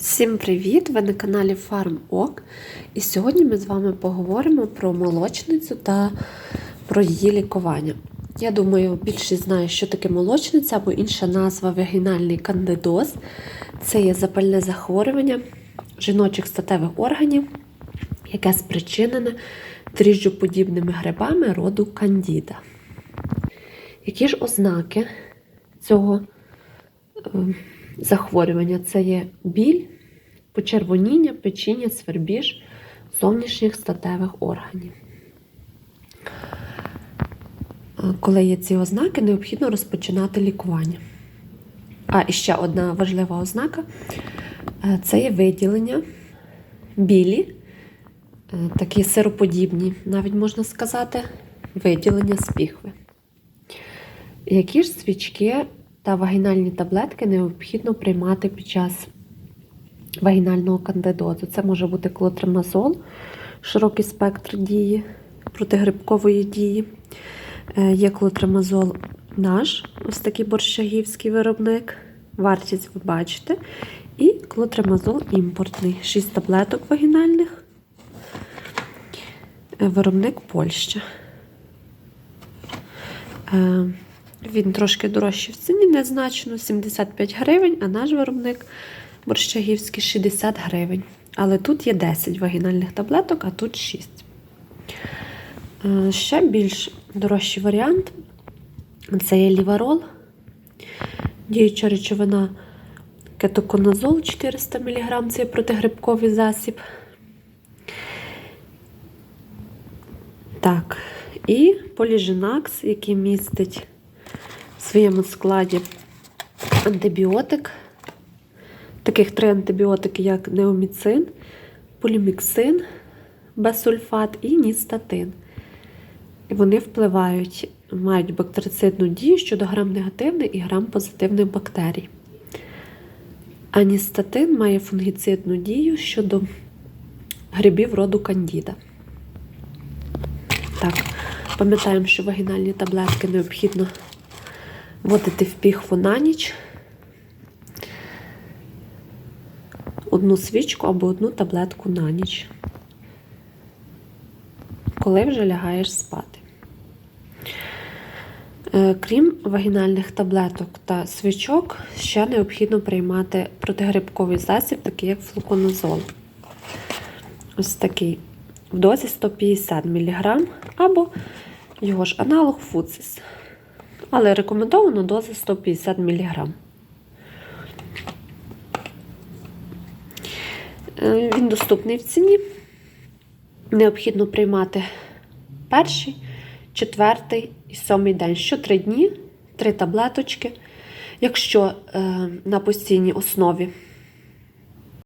Всім привіт! Ви на каналі FarmOk. І сьогодні ми з вами поговоримо про молочницю та про її лікування. Я думаю, більшість знає, що таке молочниця або інша назва вагінальний кандидоз. Це є запальне захворювання жіночих статевих органів, яке спричинене дріжджоподібними грибами роду кандіда. Які ж ознаки цього е, захворювання? Це є біль, почервоніння, печіння, свербіж зовнішніх статевих органів. Е, Коли є ці ознаки, необхідно розпочинати лікування. А ще одна важлива ознака е, це є виділення білі, е, такі сироподібні, навіть можна сказати, виділення з піхви. Які ж свічки та вагінальні таблетки необхідно приймати під час вагінального кандидозу? Це може бути клотримазол, широкий спектр дії, протигрибкової дії. Е, Є клотримазол наш, ось такий борщагівський виробник. Вартість ви бачите. І клотримазол імпортний. 6 таблеток вагінальних. Е, Виробник Польща. Він трошки дорожчий в ціні, незначно 75 гривень, а наш виробник борщагівський 60 гривень. Але тут є 10 вагінальних таблеток, а тут 6. Е, Ще більш дорожчий варіант це є ліварол. Діюча речовина кетоконазол 400 мг, це протигрибковий засіб. Так, і поліжинакс, який містить своєму складі антибіотик. Таких три антибіотики, як неоміцин, поліміксин, безсульфат і ністатин. І вони впливають, мають бактерицидну дію щодо грам-негативних і грам-позитивних бактерій. Аністатин має фунгіцидну дію щодо грибів роду кандіда. Так, пам'ятаємо, що вагінальні таблетки необхідно вводити в піхву на ніч. Одну свічку або одну таблетку на ніч, коли вже лягаєш спати. Е, Крім вагінальних таблеток та свічок, ще необхідно приймати протигрибковий засіб, такий як флуконазол. Ось такий в дозі 150 мг або його ж аналог фуцис. Але рекомендовано доза 150 мг. Е, Він доступний в ціні. Необхідно приймати перший, четвертий і сьомий день. Що три дні, три таблеточки. Якщо е, на постійній основі